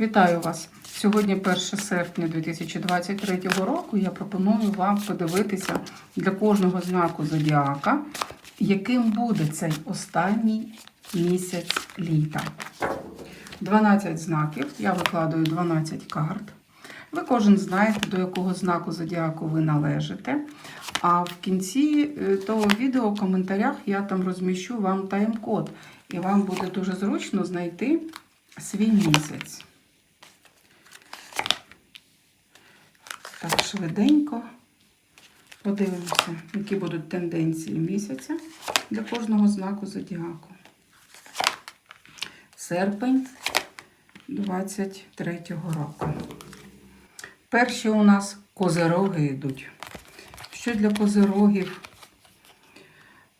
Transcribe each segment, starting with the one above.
Вітаю вас! Сьогодні 1 серпня 2023 року. Я пропоную вам подивитися для кожного знаку зодіака, яким буде цей останній місяць літа. 12 знаків. Я викладаю 12 карт. Ви кожен знаєте, до якого знаку зодіаку ви належите. А в кінці е, того відео в коментарях я там розміщу вам тайм-код. І вам буде дуже зручно знайти свій місяць. Так, швиденько подивимося, які будуть тенденції місяця для кожного знаку зодіаку. Серпень 23-го року. Перші у нас козероги йдуть. Що для козерогів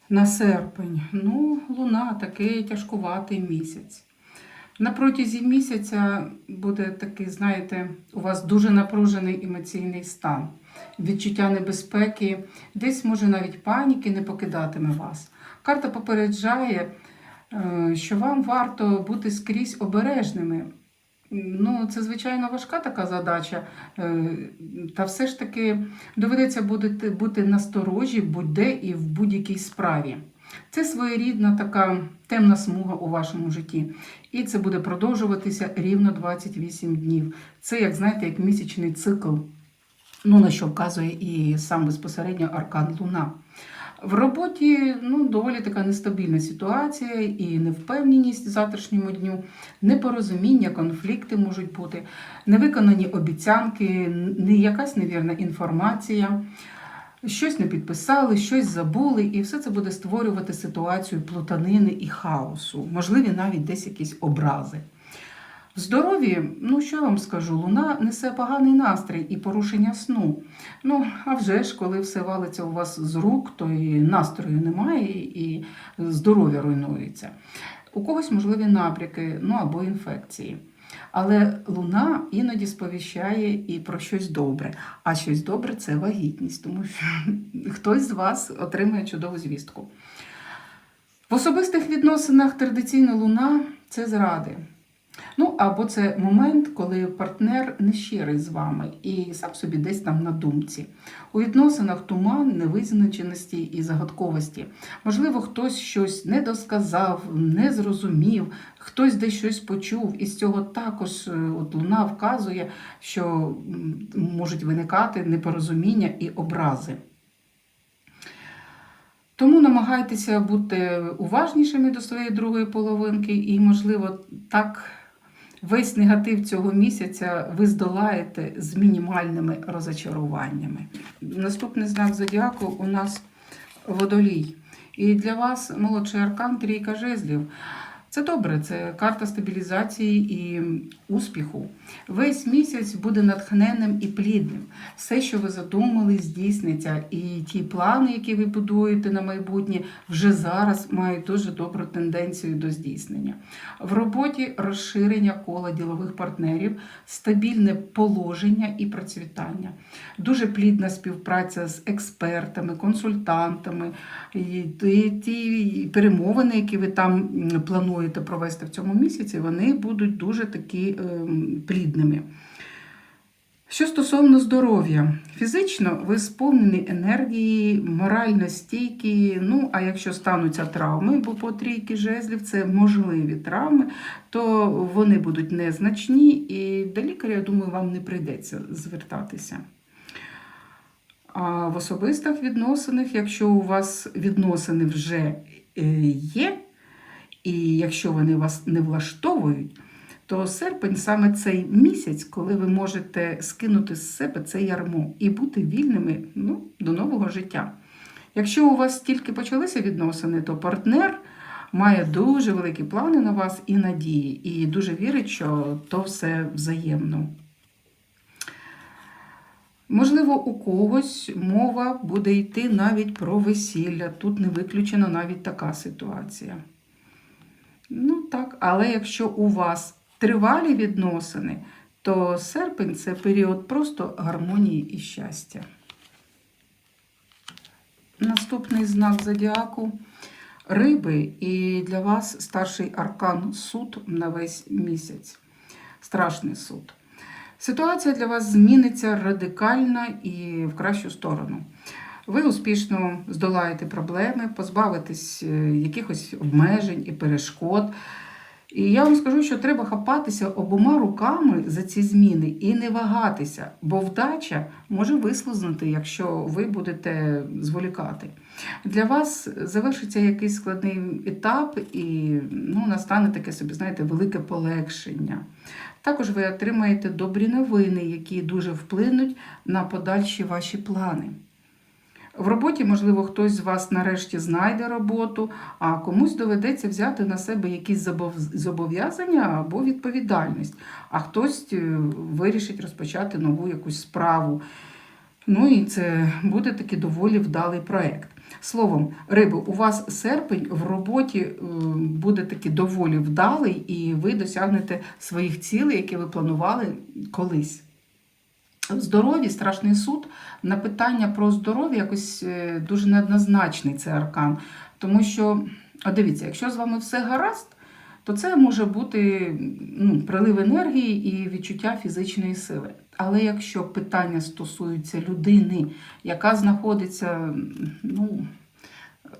на серпень? Ну, луна такий тяжкуватий місяць. На протязі місяця буде такий, знаєте, у вас дуже напружений емоційний стан, відчуття небезпеки, десь може навіть паніки не покидатиме вас. Карта попереджає, е, що вам варто бути скрізь обережними. Ну, це звичайно важка така задача, е, та все ж таки доведеться бути, насторожі будь-де і в будь-якій справі. Це своєрідна така темна смуга у вашому житті. І це буде продовжуватися рівно 28 днів. Це, як знаєте, як місячний цикл, ну на що вказує і сам безпосередньо аркан Луна. В роботі ну, доволі така нестабільна ситуація і невпевненість в завтрашньому дню, непорозуміння, конфлікти можуть бути, невиконані обіцянки, не якась невірна інформація. Щось не підписали, щось забули, і все це буде створювати ситуацію плутанини і хаосу, можливі навіть десь якісь образи. В здоров'ї, ну що я вам скажу, луна несе поганий настрій і порушення сну. Ну, а вже ж, коли все валиться у вас з рук, то і настрою немає, і здоров'я руйнується. У когось можливі набряки, ну або інфекції. Але луна іноді сповіщає і про щось добре. А щось добре це вагітність, тому що хтось з вас отримує чудову звістку. В особистих відносинах традиційна луна це зради. Ну, або це момент, коли партнер не щирий з вами і сам собі десь там на думці. У відносинах туман, невизначеності і загадковості. Можливо, хтось щось не досказав, не зрозумів, хтось десь щось почув, і з цього також е, от луна вказує, що можуть виникати непорозуміння і образи. Тому намагайтеся бути уважнішими до своєї другої половинки, і, можливо, так весь негатив цього місяця ви здолаєте з мінімальними розочаруваннями. Наступний знак зодіаку у нас водолій. І для вас молодший аркан трійка жезлів. Це добре, це карта стабілізації і успіху. Весь місяць буде натхненним і плідним. Все, що ви задумали, здійсниться. І ті плани, які ви будуєте на майбутнє, вже зараз мають дуже добру тенденцію до здійснення. В роботі розширення кола ділових партнерів, стабільне положення і процвітання. Дуже плідна співпраця з експертами, консультантами, і ті перемовини, які ви там плануєте провести в цьому місяці, вони будуть дуже такі ем, плідними. Що стосовно здоров'я, фізично ви сповнені енергії, морально стійкі. Ну, а якщо стануться травми, бо по трійки жезлів це можливі травми, то вони будуть незначні, і до лікаря, я думаю, вам не прийдеться звертатися. А в особистих відносинах, якщо у вас відносини вже е, є, і якщо вони вас не влаштовують, то серпень саме цей місяць, коли ви можете скинути з себе це ярмо і бути вільними ну, до нового життя. Якщо у вас тільки почалися відносини, то партнер має дуже великі плани на вас і надії, і дуже вірить, що то все взаємно. Можливо, у когось мова буде йти навіть про весілля. Тут не виключена навіть така ситуація. Ну так, але якщо у вас тривалі відносини, то серпень це період просто гармонії і щастя. Наступний знак зодіаку риби, і для вас старший аркан суд на весь місяць. страшний суд. Ситуація для вас зміниться радикально і в кращу сторону. Ви успішно здолаєте проблеми, позбавитесь е, якихось обмежень і перешкод. І я вам скажу, що треба хапатися обома руками за ці зміни і не вагатися, бо вдача може вислизнути, якщо ви будете зволікати. Для вас завершиться якийсь складний етап, і ну, настане таке собі, знаєте, велике полегшення. Також ви отримаєте добрі новини, які дуже вплинуть на подальші ваші плани. В роботі, можливо, хтось з вас нарешті знайде роботу, а комусь доведеться взяти на себе якісь зобов'язання або відповідальність, а хтось е, вирішить розпочати нову якусь справу. Ну і це буде такий доволі вдалий проект. Словом, риби, у вас серпень в роботі е, буде такий доволі вдалий, і ви досягнете своїх цілей, які ви планували колись. В здоров'ї страшний суд на питання про здоров'я якось е, дуже неоднозначний цей аркан. Тому що, а дивіться, якщо з вами все гаразд, то це може бути ну, прилив енергії і відчуття фізичної сили. Але якщо питання стосуються людини, яка знаходиться, ну,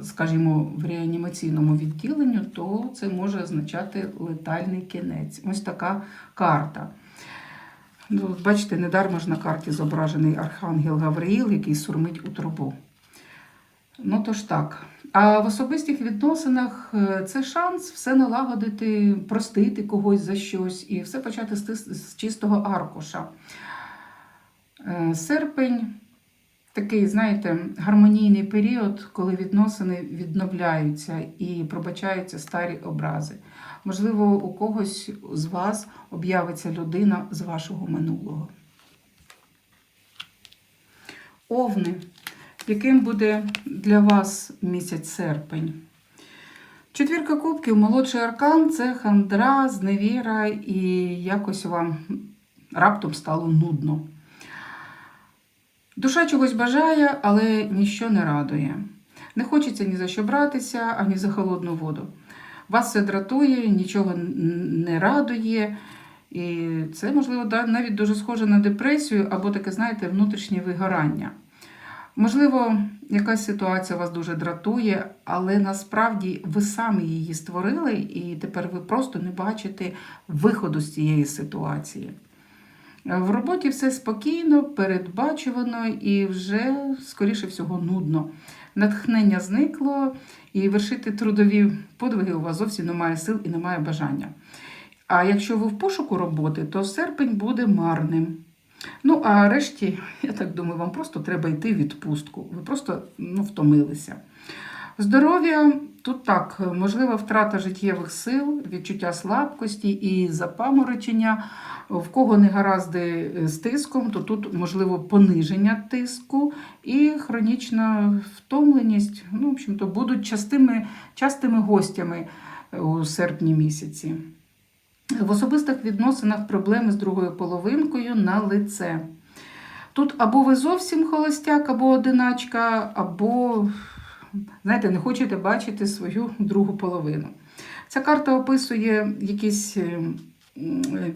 скажімо, в реанімаційному відділенні, то це може означати летальний кінець. Ось така карта. Ну, бачите, недарма ж на карті зображений Архангел Гавриїл, який сурмить у трубу. Ну, то ж так. А в особистих відносинах е, це шанс все налагодити, простити когось за щось і все почати з чистого аркуша. Е, Серпень такий, знаєте, гармонійний період, коли відносини відновляються і пробачаються старі образи. Можливо, у когось з вас об'явиться людина з вашого минулого. Овни. Яким буде для вас місяць серпень? Четвірка кубків, молодший аркан це хандра, зневіра, і якось вам раптом стало нудно. Душа чогось бажає, але ніщо не радує. Не хочеться ні за що братися, ані за холодну воду. Вас все дратує, нічого не радує. І це, можливо, навіть дуже схоже на депресію або таке, знаєте, внутрішнє вигорання. Можливо, якась ситуація вас дуже дратує, але насправді ви самі її створили, і тепер ви просто не бачите виходу з цієї ситуації. В роботі все спокійно, передбачувано і вже, скоріше всього, нудно. Натхнення зникло, і вершити трудові подвиги у вас зовсім немає сил і немає бажання. А якщо ви в пошуку роботи, то серпень буде марним. Ну, а решті, я так думаю, вам просто треба йти в відпустку. Ви просто ну, втомилися. Здоров'я тут так, можлива втрата життєвих сил, відчуття слабкості і запаморочення. В кого не гаразди з тиском, то тут можливо пониження тиску і хронічна втомленість. Ну, в общем-то, будуть частими, частими гостями у серпні місяці. В особистих відносинах проблеми з другою половинкою на лице. Тут або ви зовсім холостяк, або одиначка, або, знаєте, не хочете бачити свою другу половину. Ця карта описує якісь е,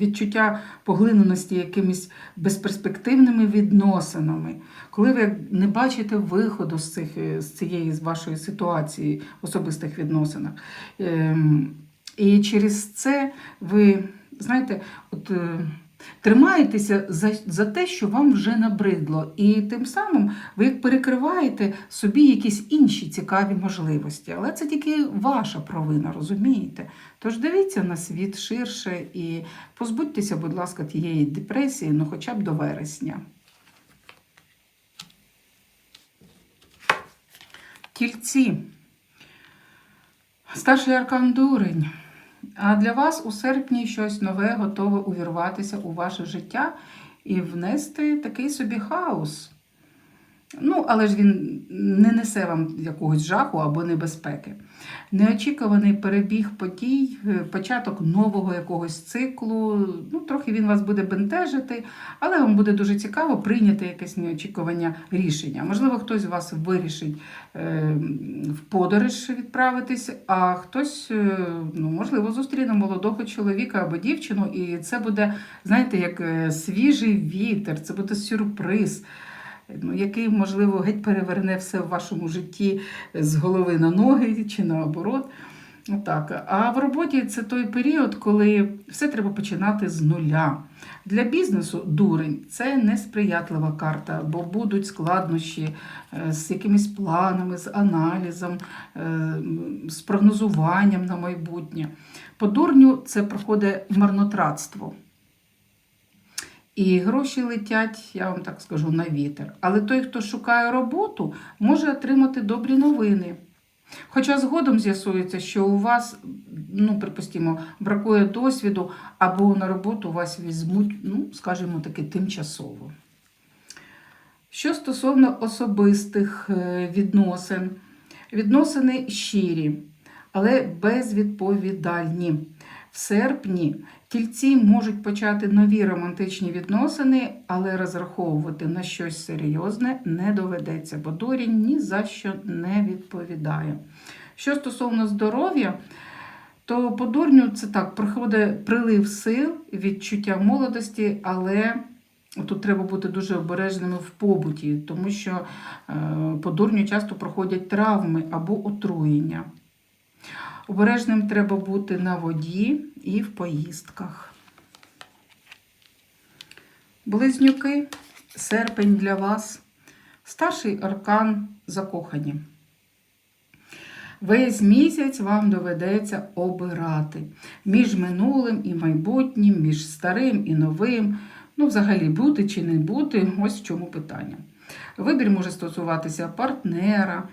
відчуття поглиненості якимись безперспективними відносинами. Коли ви не бачите виходу з, цих, е, з цієї з вашої ситуації в особистих відносинах. Ем, І через це ви, знаєте, от. Тримаєтеся за, за те, що вам вже набридло, і тим самим ви перекриваєте собі якісь інші цікаві можливості. Але це тільки ваша провина, розумієте? Тож дивіться на світ ширше і позбудьтеся, будь ласка, тієї депресії, ну хоча б до вересня. Тільці. Старший аркан дурень. А для вас у серпні щось нове готове увірватися у ваше життя і внести такий собі хаос. Ну, але ж він не несе вам якогось жаху або небезпеки. Неочікуваний перебіг подій, е, початок нового якогось циклу. Ну, трохи він вас буде бентежити, але вам буде дуже цікаво прийняти якесь неочікування рішення. Можливо, хтось з вас вирішить е, в подорож відправитись, а хтось, е, ну, можливо, зустріне молодого чоловіка або дівчину, і це буде, знаєте, як свіжий вітер, це буде сюрприз ну, який, можливо, геть переверне все в вашому житті з голови на ноги чи наоборот. Так. А в роботі це той період, коли все треба починати з нуля. Для бізнесу дурень це несприятлива карта, бо будуть складнощі е, з якимись планами, з аналізом, е, з прогнозуванням на майбутнє. По дурню це проходить марнотратство. І гроші летять, я вам так скажу, на вітер. Але той, хто шукає роботу, може отримати добрі новини. Хоча згодом з'ясується, що у вас, ну, припустимо, бракує досвіду, або на роботу вас візьмуть, ну, скажімо таки, тимчасово. Що стосовно особистих е, відносин, відносини щирі, але безвідповідальні. В серпні тільці можуть почати нові романтичні відносини, але розраховувати на щось серйозне не доведеться, бо дорінь ні за що не відповідає. Що стосовно здоров'я, то по дурню це так, приходить прилив сил, відчуття молодості, але тут треба бути дуже обережними в побуті, тому що е, по дурню часто проходять травми або отруєння. Обережним треба бути на воді і в поїздках. Близнюки, серпень для вас. Старший аркан закохані. Весь місяць вам доведеться обирати між минулим і майбутнім, між старим і новим. Ну, взагалі, бути чи не бути ось в чому питання. Вибір може стосуватися партнера,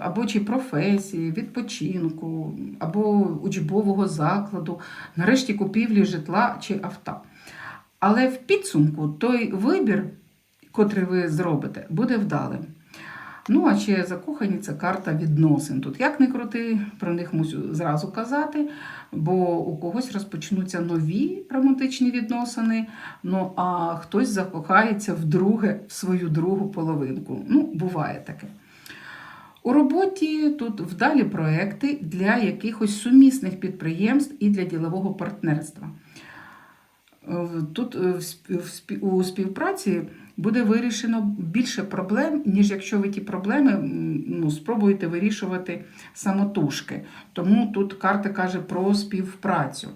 або чи професії, відпочинку, або учбового закладу, нарешті купівлі житла чи авто. Але в підсумку той вибір, котрий ви зробите, буде вдалим. Ну, а ще закохані це карта відносин. Тут як не крути, про них мусю зразу казати, бо у когось розпочнуться нові романтичні відносини, ну а хтось закохається вдруге в свою другу половинку. Ну, буває таке. У роботі тут вдалі проекти для якихось сумісних підприємств і для ділового партнерства. Тут е, у співпраці буде вирішено більше проблем, ніж якщо ви ті проблеми ну, спробуєте вирішувати самотужки. Тому тут карта каже про співпрацю.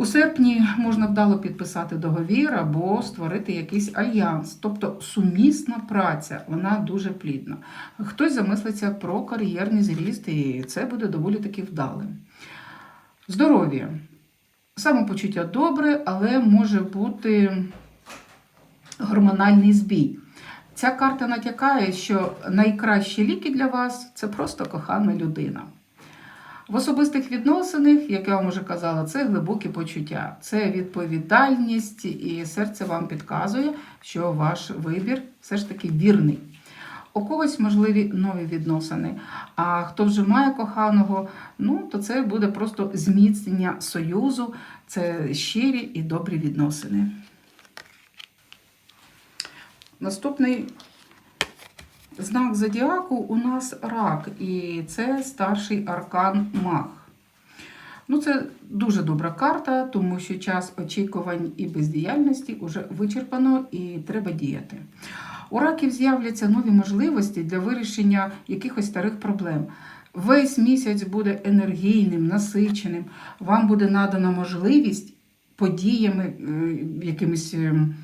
У серпні можна вдало підписати договір або створити якийсь альянс, тобто сумісна праця, вона дуже плідна. Хтось замислиться про кар'єрний зріст, і це буде доволі таки вдалим. Здоров'я. Самопочуття добре, але може бути гормональний збій. Ця карта натякає, що найкращі ліки для вас це просто кохана людина. В особистих відносинах, як я вам вже казала, це глибокі почуття, це відповідальність, і серце вам підказує, що ваш вибір все ж таки вірний. У когось можливі нові відносини. А хто вже має коханого, ну то це буде просто зміцнення союзу, це щирі і добрі відносини. Наступний Знак зодіаку у нас рак, і це старший аркан Мах. Ну, Це дуже добра карта, тому що час очікувань і бездіяльності вже вичерпано і треба діяти. У раків з'являться нові можливості для вирішення якихось старих проблем. Весь місяць буде енергійним, насиченим. Вам буде надана можливість подіями е, якимись ем,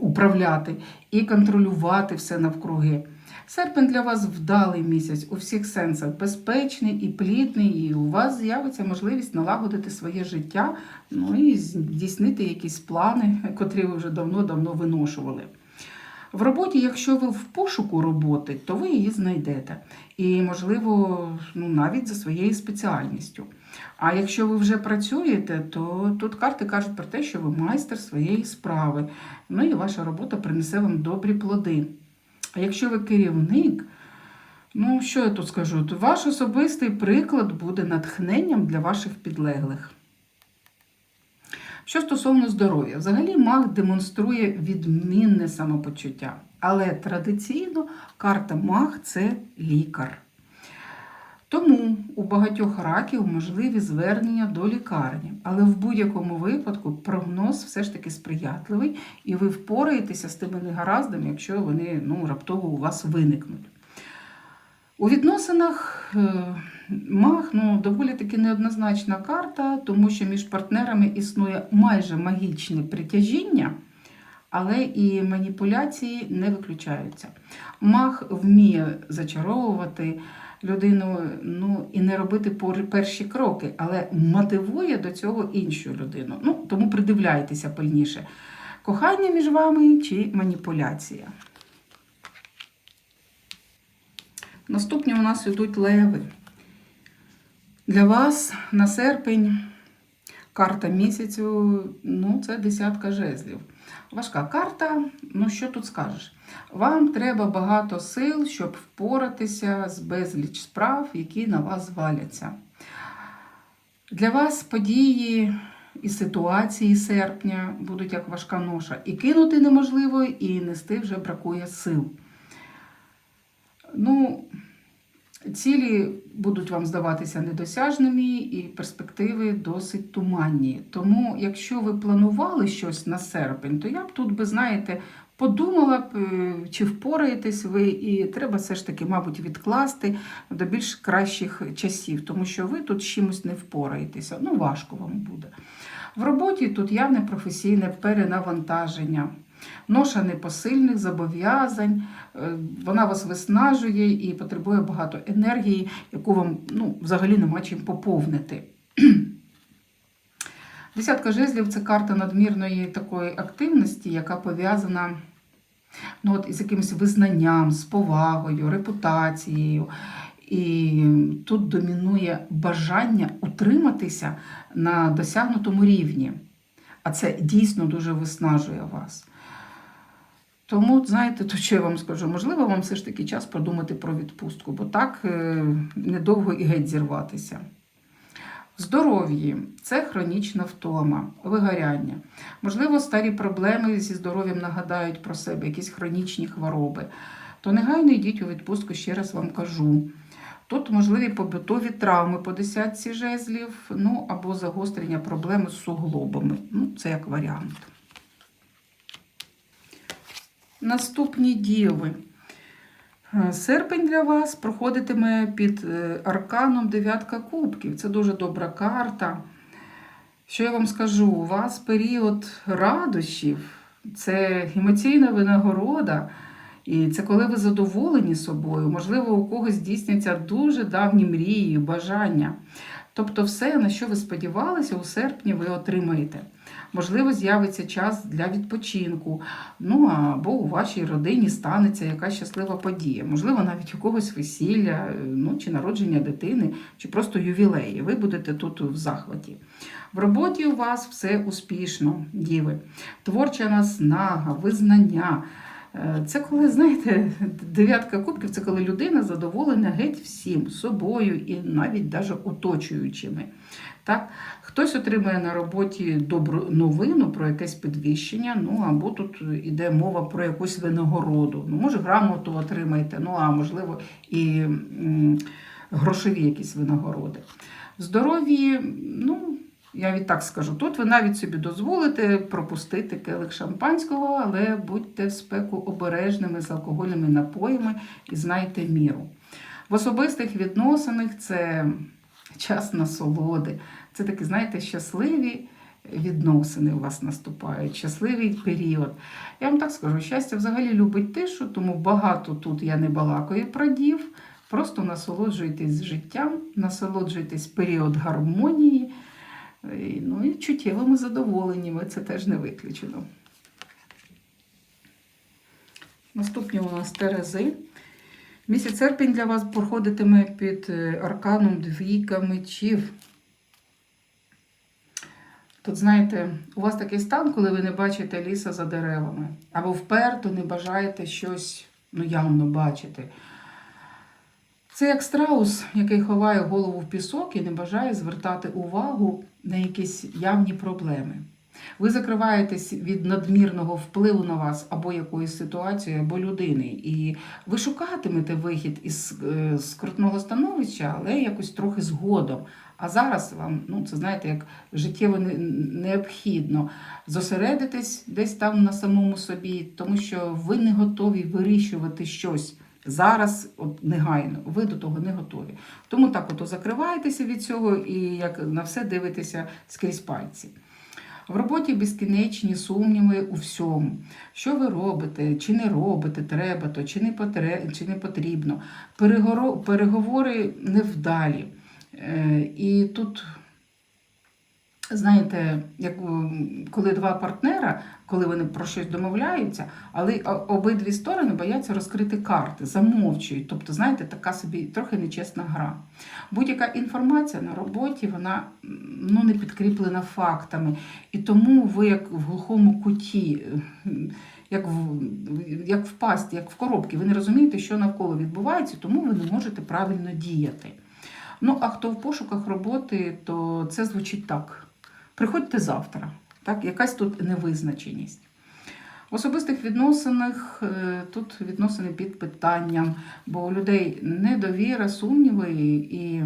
управляти і контролювати все навкруги. Серпень для вас вдалий місяць у всіх сенсах, безпечний і плідний, і у вас з'явиться можливість налагодити своє життя, ну і здійснити якісь плани, котрі ви вже давно-давно виношували. В роботі, якщо ви в пошуку роботи, то ви її знайдете. І, можливо, ну, навіть за своєю спеціальністю. А якщо ви вже працюєте, то тут карти кажуть про те, що ви майстер своєї справи. Ну і ваша робота принесе вам добрі плоди. А якщо ви керівник, ну що я тут скажу, то ваш особистий приклад буде натхненням для ваших підлеглих. Що стосовно здоров'я, взагалі маг демонструє відмінне самопочуття. Але традиційно карта маг це лікар. Тому у багатьох раків можливі звернення до лікарні. Але в будь-якому випадку прогноз все ж таки сприятливий, і ви впораєтеся з тими негараздами, якщо вони ну, раптово у вас виникнуть. У відносинах е, маг ну, доволі таки неоднозначна карта, тому що між партнерами існує майже магічне притяжіння, але і маніпуляції не виключаються. Маг вміє зачаровувати людину ну, і не робити перші кроки, але мотивує до цього іншу людину. Ну, тому придивляйтеся пильніше. Кохання між вами чи маніпуляція. Наступні у нас йдуть леви. Для вас на серпень карта місяцю ну, це десятка жезлів. Важка карта, ну що тут скажеш? Вам треба багато сил, щоб впоратися з безліч справ, які на вас зваляться. Для вас події і ситуації серпня будуть як важка ноша. І кинути неможливо, і нести вже бракує сил. Ну, цілі будуть вам здаватися недосяжними, і перспективи досить туманні. Тому, якщо ви планували щось на серпень, то я б тут би, знаєте, подумала б, е, чи впораєтесь ви, і треба все ж таки, мабуть, відкласти до більш кращих часів, тому що ви тут чимось не впораєтеся. Ну, важко вам буде. В роботі тут явне професійне перенавантаження. Ноша непосильних зобов'язань, е, вона вас виснажує і потребує багато енергії, яку вам ну, взагалі нема чим поповнити. Десятка жезлів це карта надмірної такої активності, яка пов'язана ну, от, із якимось визнанням, з повагою, репутацією. І тут домінує бажання утриматися на досягнутому рівні. А це дійсно дуже виснажує вас. Тому, знаєте, то що я вам скажу, можливо, вам все ж таки час подумати про відпустку, бо так е, недовго і геть зірватися. Здоров'ї це хронічна втома, вигоряння. Можливо, старі проблеми зі здоров'ям нагадають про себе, якісь хронічні хвороби. То негайно йдіть у відпустку, ще раз вам кажу. Тут можливі побутові травми по десятці жезлів, ну або загострення проблеми з суглобами. Ну, це як варіант. Наступні діви. Е, Серпень для вас проходитиме під е, арканом дев'ятка кубків. Це дуже добра карта. Що я вам скажу? У вас період радощів, це емоційна винагорода, і це коли ви задоволені собою. Можливо, у когось здійсняться дуже давні мрії, бажання. Тобто, все, на що ви сподівалися, у серпні ви отримаєте. Можливо, з'явиться час для відпочинку, ну або у вашій родині станеться якась щаслива подія. Можливо, навіть у когось весілля, ну чи народження дитини, чи просто ювілеї. Ви будете тут в захваті. В роботі у вас все успішно, діви. Творча наснага, визнання. Е, Це коли, знаєте, дев'ятка кубків це коли людина задоволена геть всім собою і навіть даже оточуючими. Так? Хтось отримує на роботі добру новину про якесь підвищення, ну або тут іде мова про якусь винагороду. Ну, може, грамоту отримаєте, ну а можливо, і грошові якісь винагороди. В здоров'ї, ну. Я відтак скажу, тут ви навіть собі дозволите пропустити келих шампанського, але будьте в спеку обережними з алкогольними напоями і знайте міру. В особистих відносинах це час насолоди. Це такі, знаєте, щасливі відносини у вас наступають, щасливий період. Я вам так скажу, щастя взагалі любить тишу, тому багато тут я не балакаю про дів. Просто насолоджуйтесь життям, насолоджуйтесь період гармонії. Ну і чуттєвими задоволеннями, це теж не виключено. Наступні у нас Терези. Місяць серпень для вас проходитиме під е, арканом двійка мечів. Тут, знаєте, у вас такий стан, коли ви не бачите ліса за деревами, або вперто не бажаєте щось ну явно бачити. Це як страус, який ховає голову в пісок і не бажає звертати увагу на якісь явні проблеми. Ви закриваєтесь від надмірного впливу на вас або якоїсь ситуації, або людини. І ви шукатимете вихід із е, скрутного становища, але якось трохи згодом. А зараз вам, ну це знаєте, як життєво необхідно зосередитись десь там на самому собі, тому що ви не готові вирішувати щось. Зараз, от негайно, ви до того не готові. Тому так от закриваєтеся від цього і як на все дивитеся скрізь пальці. В роботі безкінечні сумніви у всьому. Що ви робите, чи не робите, треба то, чи не, чи не потрібно. Переговори, переговори невдалі. Е, і тут, знаєте, як коли два партнера, коли вони про щось домовляються, але обидві сторони бояться розкрити карти, замовчують. Тобто, знаєте, така собі трохи нечесна гра. Будь-яка інформація на роботі, вона ну, не підкріплена фактами. І тому ви як в глухому куті, як в, як в пасті, як в коробці, ви не розумієте, що навколо відбувається, тому ви не можете правильно діяти. Ну, а хто в пошуках роботи, то це звучить так. Приходьте завтра. Так? Якась тут невизначеність. В особистих відносинах е, тут відносини під питанням, бо у людей недовіра, сумніви і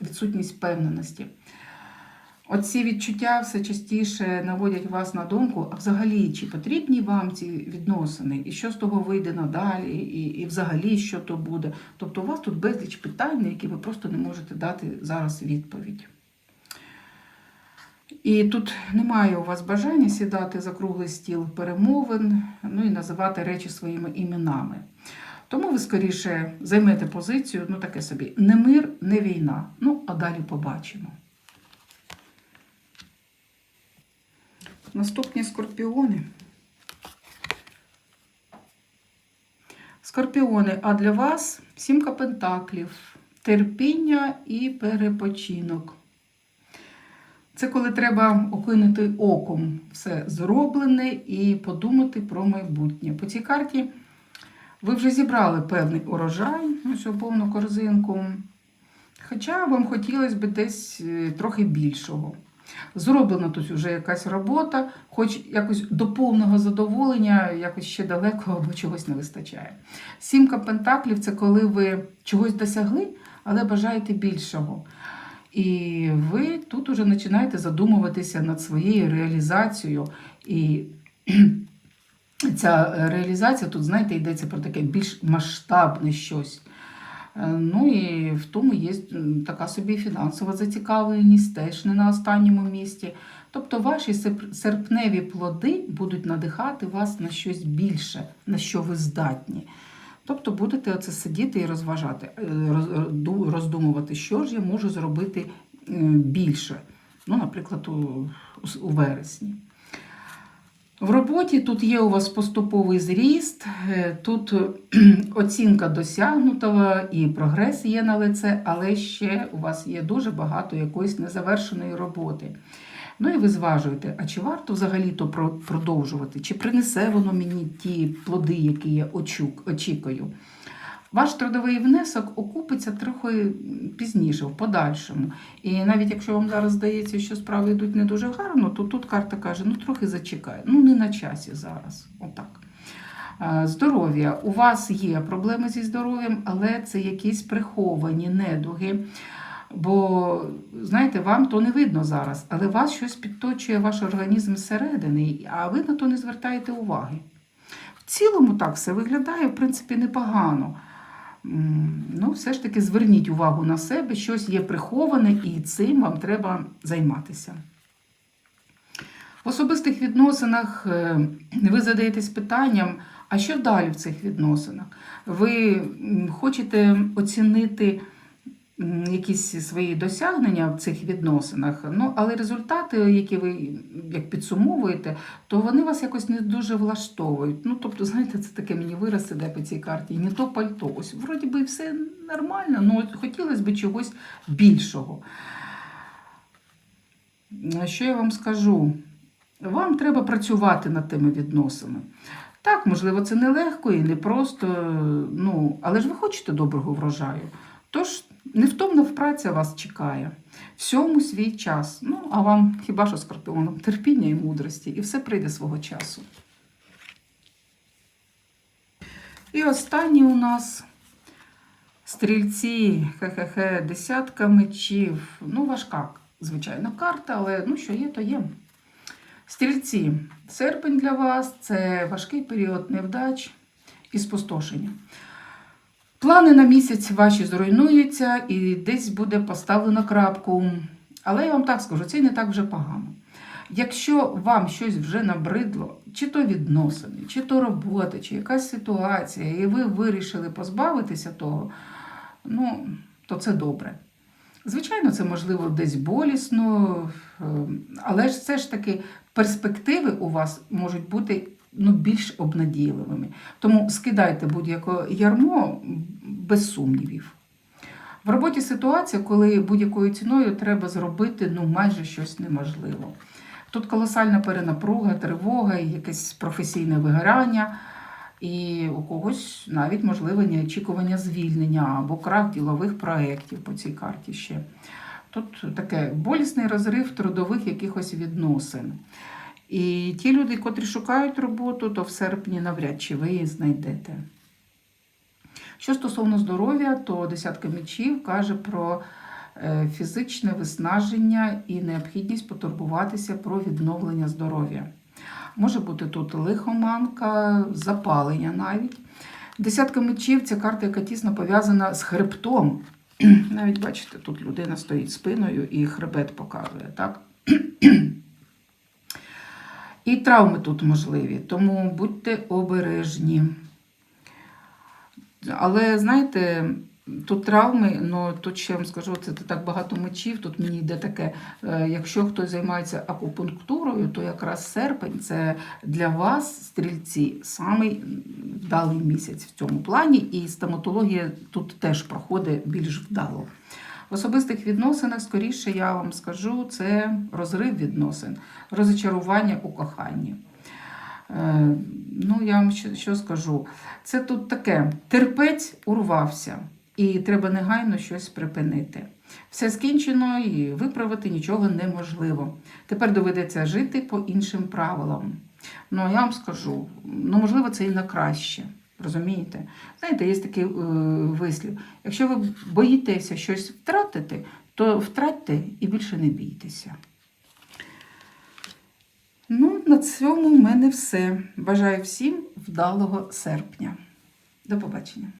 відсутність впевненості. Оці відчуття все частіше наводять вас на думку, а взагалі, чи потрібні вам ці відносини, і що з того вийде надалі, і, і взагалі що то буде. Тобто у вас тут безліч питань, на які ви просто не можете дати зараз відповідь. І тут немає у вас бажання сідати за круглий стіл перемовин, ну і називати речі своїми іменами. Тому ви скоріше займете позицію, ну таке собі, не мир, не війна. Ну, а далі побачимо. Наступні скорпіони. Скорпіони, а для вас сімка пентаклів, терпіння і перепочинок. Це коли треба окинути оком все зроблене і подумати про майбутнє. По цій карті ви вже зібрали певний урожай, ось повну корзинку. Хоча вам хотілося б десь е, трохи більшого. Зроблена тут вже якась робота, хоч якось до повного задоволення, якось ще далеко або чогось не вистачає. Сімка пентаклів це коли ви чогось досягли, але бажаєте більшого. І ви тут уже починаєте задумуватися над своєю реалізацією. І ця реалізація тут, знаєте, йдеться про таке більш масштабне щось. Е, Ну і в тому є така собі фінансова зацікавленість, теж не на останньому місці. Тобто ваші серпневі плоди будуть надихати вас на щось більше, на що ви здатні. Тобто будете оце сидіти і розважати, е, роз- ду- роздумувати, що ж я можу зробити е, більше. Ну, наприклад, у, у вересні. В роботі тут є у вас поступовий зріст, е, тут оцінка досягнутого і прогрес є на лице, але ще у вас є дуже багато якоїсь незавершеної роботи. Ну і ви зважуєте, а чи варто взагалі-то продовжувати, чи принесе воно мені ті плоди, які я очікую. Ваш трудовий внесок окупиться трохи пізніше, в подальшому. І навіть якщо вам зараз здається, що справи йдуть не дуже гарно, то тут карта каже, ну трохи зачекай, ну не на часі зараз. Отак. Здоров'я. У вас є проблеми зі здоров'ям, але це якісь приховані недуги. Бо, знаєте, вам то не видно зараз, але вас щось підточує ваш організм зсередини, а ви на то не звертаєте уваги. В цілому так все виглядає, в принципі, непогано. Ну, все ж таки зверніть увагу на себе, щось є приховане, і цим вам треба займатися. В особистих відносинах е, ви задаєтесь питанням, а що далі в цих відносинах? Ви хочете оцінити якісь свої досягнення в цих відносинах, ну, але результати, які ви як підсумовуєте, то вони вас якось не дуже влаштовують. Ну, тобто, знаєте, це таке мені вираз іде по цій карті, не то пальто. Ось вроді би все нормально, ну от хотілося б чогось більшого. Що я вам скажу? Вам треба працювати над тими відносинами. Так, можливо, це нелегко і не просто, ну, але ж ви хочете доброго врожаю. Тож невтомна праця вас чекає. Всьому свій час. Ну, а вам хіба що скорпіоном терпіння і мудрості, і все прийде свого часу. І останній у нас стрільці, хе-хе-хе, десятка мечів. Ну, важка, звичайно, карта, але ну, що є, то є. Стрільці, серпень для вас це важкий період невдач і спустошення. Плани на місяць ваші зруйнуються і десь буде поставлено крапку. Але я вам так скажу, це не так вже погано. Якщо вам щось вже набридло, чи то відносини, чи то робота, чи якась ситуація, і ви вирішили позбавитися того, ну, то це добре. Звичайно, це можливо десь болісно, е, але ж все ж таки перспективи у вас можуть бути ну, більш обнадійливими. Тому скидайте будь-яке ярмо без сумнівів. В роботі ситуація, коли будь-якою ціною треба зробити ну, майже щось неможливо. Тут колосальна перенапруга, тривога, якесь професійне вигорання, і у когось навіть можливе неочікування звільнення або крах ділових проєктів по цій карті ще. Тут таке болісний розрив трудових якихось відносин. І ті люди, котрі шукають роботу, то в серпні навряд чи ви її знайдете. Що стосовно здоров'я, то десятка мечів каже про е, фізичне виснаження і необхідність потурбуватися про відновлення здоров'я. Може бути тут лихоманка, запалення навіть. Десятка мечів це карта, яка тісно пов'язана з хребтом. Навіть бачите, тут людина стоїть спиною і хребет показує. так? І травми тут можливі, тому будьте обережні. Але знаєте, тут травми, ну тут ще я вам скажу, це так багато мечів. Тут мені йде таке, е, якщо хтось займається акупунктурою, то якраз серпень це для вас, стрільці, самий вдалий місяць в цьому плані, і стоматологія тут теж проходить більш вдало. В особистих відносинах, скоріше, я вам скажу, це розрив відносин, розочарування у коханні. Е, Ну, я вам що скажу? Це тут таке: терпець урвався, і треба негайно щось припинити. Все скінчено і виправити нічого неможливо. Тепер доведеться жити по іншим правилам. Ну, я вам скажу, ну, можливо, це і на краще. Розумієте? Знаєте, є такий е, вислів. Якщо ви боїтеся щось втратити, то втратьте і більше не бійтеся. Ну, на цьому в мене все. Бажаю всім вдалого серпня. До побачення.